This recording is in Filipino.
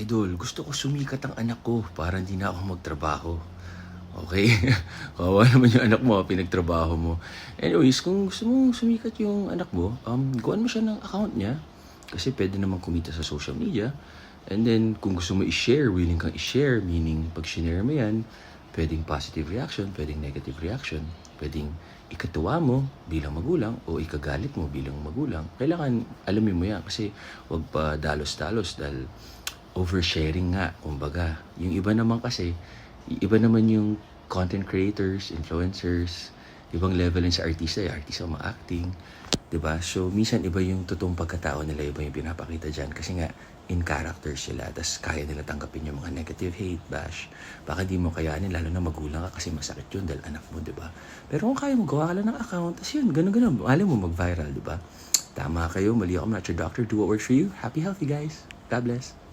Idol, gusto ko sumikat ang anak ko para hindi na ako magtrabaho. Okay? Kawawa naman yung anak mo, ah, pinagtrabaho mo. Anyways, kung gusto mong sumikat yung anak mo, um, gawan mo siya ng account niya. Kasi pwede naman kumita sa social media. And then, kung gusto mo i-share, willing kang i-share, meaning pag sinare mo yan, pwedeng positive reaction, pwedeng negative reaction, pwedeng ikatuwa mo bilang magulang o ikagalit mo bilang magulang. Kailangan alamin mo yan kasi wag pa dalos-dalos dahil oversharing nga, kumbaga. Yung iba naman kasi, iba naman yung content creators, influencers, ibang level yun sa artista, yung artista ma-acting, ba So, minsan iba yung totoong pagkatao nila, iba yung pinapakita dyan. Kasi nga, in character sila, tas kaya nila tanggapin yung mga negative hate, bash. Baka di mo kayanin, lalo na magulang ka kasi masakit yun dahil anak mo, ba Pero kung kaya mo, gawa ka lang ng account, tas yun, ganun-ganun, mali mo mag-viral, ba Tama kayo, mali ako, I'm not your doctor, do what works for you. Happy, healthy, guys. God bless.